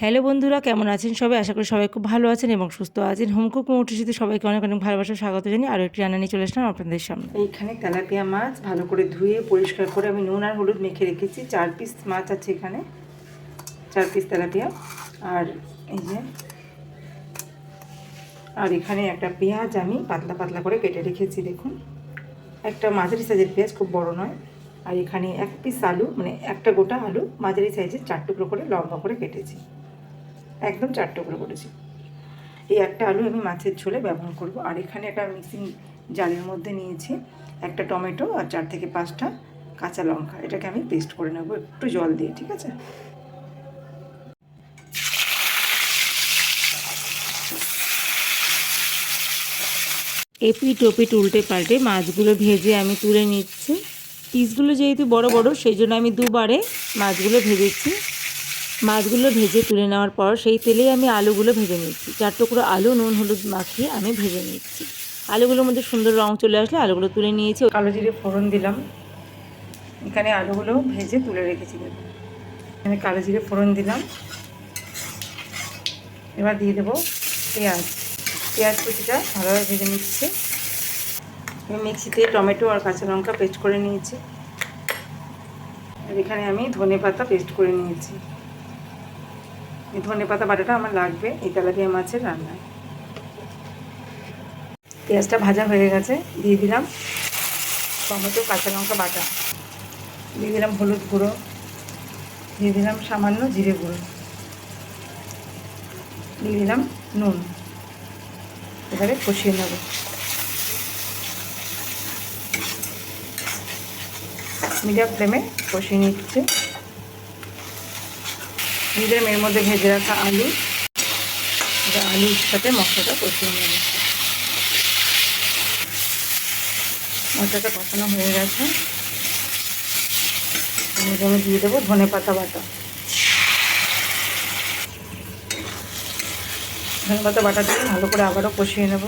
Hello বন্ধুরা, কেমন আছেন সবাই? আশা করি সবাই খুব ভালো আছেন এবং সুস্থ আছেন। হোমকুক মোটিসিতে সবাইকে অনেক অনেক ভালোবাসা, স্বাগত জানি আরও একটি রান্না নিয়ে চলে আসলাম আপনাদের সামনে। এইখানে তেলাপিয়া মাছ ভালো করে ধুয়ে, পরিষ্কার করে আমি নুন আর হলুদ মেখে রেখেছি। চার পিস মাছ আছে এখানে। চার পিস তেলাপিয়া। আর এই যে, আর এখানে একটা পেঁয়াজ আমি পাতলা পাতলা করে কেটে রেখেছি, দেখুন। একটা মাঝারি সাইজের পেঁয়াজ খুব বড় নয়। আর এখানে এক পিস আলু মানে একটা গোটা আলু মাঝারি সাইজের চার টুকরো করে লম্বা করে কেটেছি। একদম চার টুকরো করেছি। এই একটা আলু আমি মাছের ঝোলে ব্যবহার করব। আর এখানে একটা মিক্সিং জালের মধ্যে নিয়েছি একটা টমেটো আর চার থেকে পাঁচটা কাঁচা লঙ্কা। এটাকে আমি পেস্ট করে নেব, একটু জল দিয়ে, ঠিক আছে? এপিট ওপিট উল্টে পাল্টে মাছগুলো ভেজে আমি তুলে নিচ্ছি। পিসগুলো যেহেতু বড় বড়, সেই জন্য আমি দুবারে মাছগুলো ভেজেছি। মাছগুলো ভেজে তুলে নেওয়ার পর সেই তেলেই আমি আলুগুলো ভেজে নিচ্ছি। চার টুকরো আলু, নুন, হলুদ মাখিয়ে আমি ভেজে নিচ্ছি। আলুগুলোর মধ্যে সুন্দর রং চলে আসলে আলুগুলো তুলে নিয়েছি। কালো জিরে ফোড়ন দিলাম। এখানে আলুগুলো ভেজে তুলে রেখেছি। এখানে কালো জিরে ফোড়ন দিলাম। এবার দিয়ে দেবো পেঁয়াজ। পেঁয়াজ কুচিটা ভালোভাবে ভেজে নিচ্ছি। আমি মিক্সিতে টমেটো আর কাঁচা লঙ্কা পেস্ট করে নিয়েছি। আর এখানে আমি ধনে পাতা পেস্ট করে নিয়েছি। ধনে পাতা বাটাটা আমার লাগবে, এই তেলাপিয়া মাছের রান্নায় পেঁয়াজটা ভাজা হয়ে গেছে, দিয়ে দিলাম টমেটো, কাঁচা লঙ্কা বাটা। দিয়ে দিলাম হলুদ গুঁড়ো, দিয়ে দিলাম সামান্য জিরে গুঁড়ো। দিয়ে দিলাম নুন। এবারে কষিয়ে নেব। মিডিয়াম ফ্লেমে কষিয়ে নিচ্ছে। মিডিয়াম এর মধ্যে ভেজে রাখা আলু। আলুর সাথে মশলাটা কষিয়ে নেব মশলাটা কষানো হয়ে গেছে। আমি দিয়ে দেবো ধনে পাতা বাটা। ধনে পাতা বাটা দিয়ে ভালো করে আবারও কষিয়ে নেব।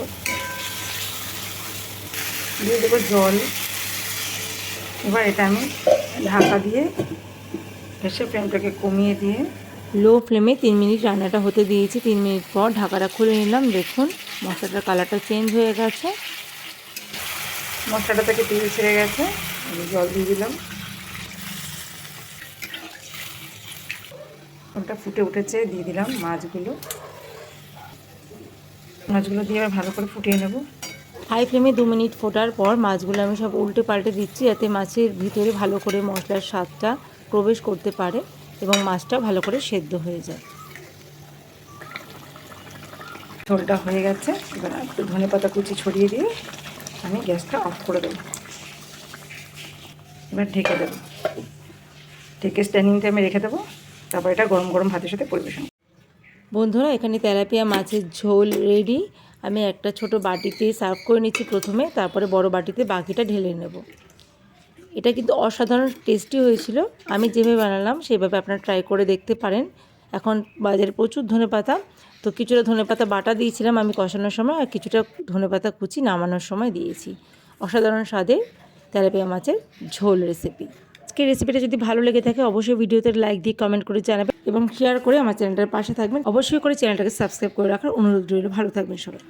দিয়ে দেবো জল। এবার এটা আমি ঢাকা দিয়ে গ্যাসের ফ্লেমটাকে কমিয়ে দিয়ে লো ফ্লেমে তিন মিনিট রান্নাটা হতে দিয়েছি। তিন মিনিট পর ঢাকাটা খুলে নিলাম। দেখুন, মশলাটার কালারটা চেঞ্জ হয়ে গেছে। মশলাটা থেকে তেল ছেড়ে গেছে। আমি জল দিয়ে দিলাম। ওটা ফুটে উঠেছে, দিয়ে দিলাম মাছগুলো। মাছগুলো দিয়ে এবার ভালো করে ফুটিয়ে নেব। হাই ফ্লেমে দু মিনিট ফোটার পর মাছগুলো আমি সব উল্টে পাল্টে দিচ্ছি যাতে মাছের ভিতরে ভালো করে মশলার স্বাদটা প্রবেশ করতে পারে। এবং মাছটা ভালো করে সেদ্ধ হয়ে যায়। ঝোলটা হয়ে গেছে। এবার একটু ধনে পাতা কুচি ছড়িয়ে দিয়ে আমি গ্যাসটা অফ করে দেবো। এবার ঢেকে দেবো। ঢেকে স্ট্যান্ডিং টাইমে রেখে দেবো। তারপর এটা গরম গরম ভাতের সাথে পরিবেশন বন্ধুরা, এখানে তেলাপিয়া মাছের ঝোল রেডি আমি একটা ছোট বাটিতে সার্ভ করে নিচ্ছি প্রথমে। তারপরে বড় বাটিতে বাকিটা ঢেলে নেব। এটা কিন্তু অসাধারণ টেস্টি হয়েছিল। আমি যেভাবে বানালাম, সেভাবে আপনারা ট্রাই করে দেখতে পারেন। এখন বাজারে প্রচুর ধনে পাতা তো কিছুটা ধনে পাতা বাটা দিয়েছিলাম আমি কষানোর সময়, আর কিছুটা ধনে পাতা কুচি নামানোর সময় দিয়েছি। অসাধারণ স্বাদে তেলাপিয়া মাছের ঝোল রেসিপি আজকের রেসিপিটা যদি ভালো লেগে থাকে, অবশ্যই ভিডিওতে লাইক দিয়ে কমেন্ট করে জানাবেন এবং শেয়ার করে আমার চ্যানেলটার পাশে থাকবেন। অবশ্যই করে চ্যানেলটাকে সাবস্ক্রাইব করে রাখার অনুরোধ রইল। ভালো থাকবেন সবাই।